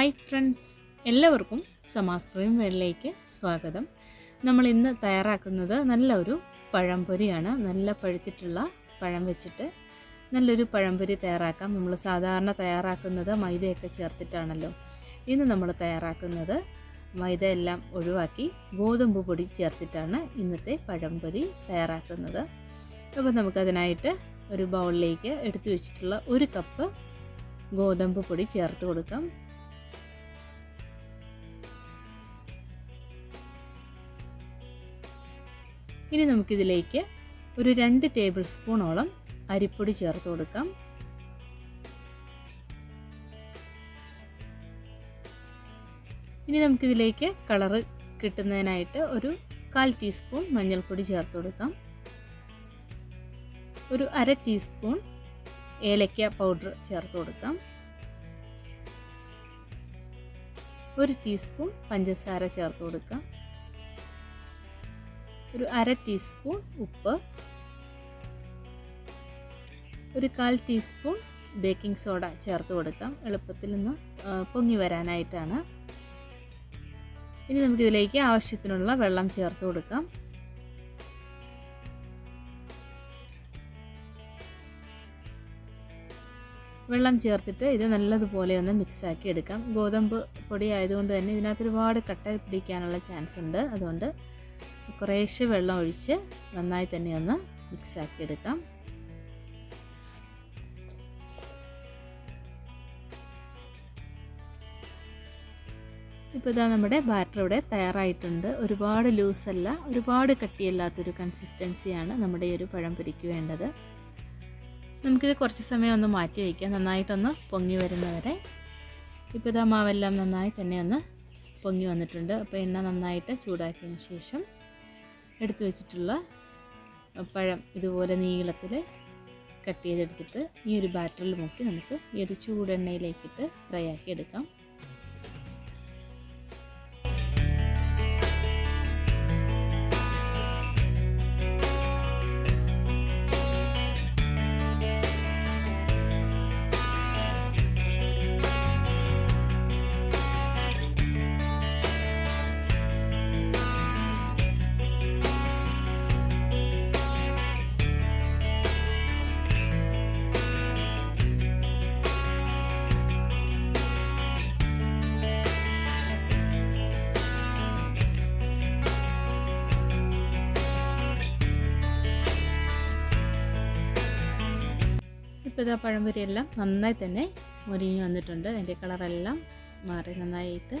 Hi friends എല്ലാവർക്കും സമാസ് വേളിലേക്ക് സ്വാഗതം. നമ്മൾ ഇന്ന് തയ്യാറാക്കുന്നത് നല്ല ഒരു പഴംപൊരിയാണ്. നല്ല പഴുത്തിട്ടുള്ള പഴം വെച്ചിട്ട് നല്ലൊരു പഴംപൊരി തയ്യാറാക്കാം. നമ്മൾ സാധാരണ തയ്യാറാക്കുന്നത് മൈദയൊക്കെ ചേർത്തിട്ടാണല്ലോ. ഇന്ന് നമ്മൾ തയ്യാറാക്കുന്നത് മൈദ എല്ലാം ഒഴിവാക്കി ഗോതമ്പ് പൊടി ചേർത്തിട്ടാണ് ഇന്നത്തെ പഴംപൊരി തയ്യാറാക്കുന്നത്. അപ്പോൾ നമുക്കതിനായിട്ട് ഒരു ബൗളിലേക്ക് എടുത്തു വെച്ചിട്ടുള്ള ഒരു കപ്പ് ഗോതമ്പ് പൊടി ചേർത്ത് കൊടുക്കാം. ഇനി നമുക്കിതിലേക്ക് ഒരു രണ്ട് ടേബിൾ സ്പൂണോളം അരിപ്പൊടി ചേർത്ത് കൊടുക്കാം. ഇനി നമുക്കിതിലേക്ക് കളറ് കിട്ടുന്നതിനായിട്ട് ഒരു കാൽ ടീസ്പൂൺ മഞ്ഞൾപ്പൊടി ചേർത്ത് കൊടുക്കാം. ഒരു അര ടീസ്പൂൺ ഏലക്ക പൗഡർ ചേർത്ത് കൊടുക്കാം. ഒരു ടീസ്പൂൺ പഞ്ചസാര ചേർത്ത് കൊടുക്കാം. ഒരു അര ടീസ്പൂൺ ഉപ്പ് ഒരു കാൽ ടീസ്പൂൺ ബേക്കിംഗ് സോഡ ചേർത്ത് കൊടുക്കാം. എളുപ്പത്തിൽ നിന്ന് പൊങ്ങി വരാനായിട്ടാണ്. ഇനി നമുക്കിതിലേക്ക് ആവശ്യത്തിനുള്ള വെള്ളം ചേർത്ത് കൊടുക്കാം. വെള്ളം ചേർത്തിട്ട് ഇത് നല്ലതുപോലെ ഒന്ന് മിക്സാക്കി എടുക്കാം. ഗോതമ്പ് പൊടി ആയതുകൊണ്ട് തന്നെ ഇതിനകത്ത് ഒരുപാട് കട്ട പിടിക്കാനുള്ള ചാൻസ് ഉണ്ട്. അതുകൊണ്ട് കുറേശ്ശെ വെള്ളം ഒഴിച്ച് നന്നായി തന്നെ ഒന്ന് മിക്സാക്കി എടുക്കാം. ഇപ്പോൾ ഇതാ നമ്മുടെ ബാറ്റർ ഇവിടെ തയ്യാറായിട്ടുണ്ട്. ഒരുപാട് ലൂസല്ല ഒരുപാട് കട്ടിയല്ലാത്തൊരു കൺസിസ്റ്റൻസിയാണ് നമ്മുടെ ഈ ഒരു പഴം പൊരിക്ക് വേണ്ടത്. നമുക്കിത് കുറച്ച് സമയം ഒന്ന് മാറ്റി വയ്ക്കാം നന്നായിട്ടൊന്ന് പൊങ്ങി വരുന്നവരെ. ഇപ്പോൾ ഇതാ മാവെല്ലാം നന്നായി തന്നെ ഒന്ന് പൊങ്ങി വന്നിട്ടുണ്ട്. അപ്പോൾ എണ്ണ നന്നായിട്ട് ചൂടാക്കിയതിന് ശേഷം എടുത്തു വെച്ചിട്ടുള്ള പഴം ഇതുപോലെ നീളത്തിൽ കട്ട് ചെയ്തെടുത്തിട്ട് ഈ ഒരു ബാറ്ററിൽ മുക്കി നമുക്ക് ഈ ഒരു ചൂടെണ്ണയിലേക്കിട്ട് ഫ്രൈ ആക്കി എടുക്കാം. ഇപ്പോൾ ഇതാ പഴംപൊരിയെല്ലാം നന്നായി തന്നെ മുരിഞ്ഞ് വന്നിട്ടുണ്ട്. അതിന്റെ കളറെല്ലാം മാറി നന്നായിട്ട്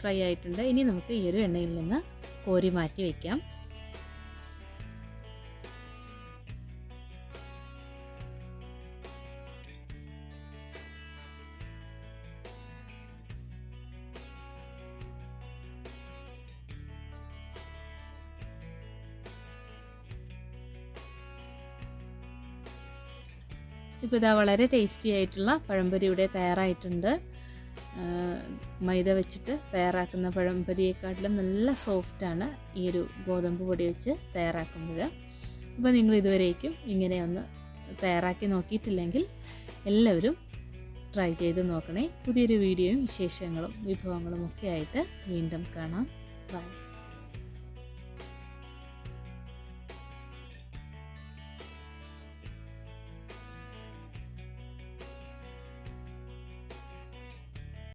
ഫ്രൈ ആയിട്ടുണ്ട്. ഇനി നമുക്ക് ഈ ഒരു എണ്ണയിൽ നിന്ന് കോരി മാറ്റി വയ്ക്കാം ഇപ്പോൾ ഇതാ വളരെ ടേസ്റ്റി ആയിട്ടുള്ള പഴംപൊരി ഇവിടെ തയ്യാറായിട്ടുണ്ട്. മൈദ വെച്ചിട്ട് തയ്യാറാക്കുന്ന പഴംപൊരിയെക്കാട്ടിലും നല്ല സോഫ്റ്റാണ് ഈ ഒരു ഗോതമ്പ് പൊടി വെച്ച് തയ്യാറാക്കുമ്പോൾ. അപ്പോൾ നിങ്ങൾ ഇതുവരേക്കും ഇങ്ങനെ ഒന്ന് തയ്യാറാക്കി നോക്കിയിട്ടില്ലെങ്കിൽ എല്ലാവരും ട്രൈ ചെയ്ത് നോക്കണേ. പുതിയൊരു വീഡിയോയും വിശേഷങ്ങളും വിഭവങ്ങളും ഒക്കെ ആയിട്ട് വീണ്ടും കാണാം. ബൈ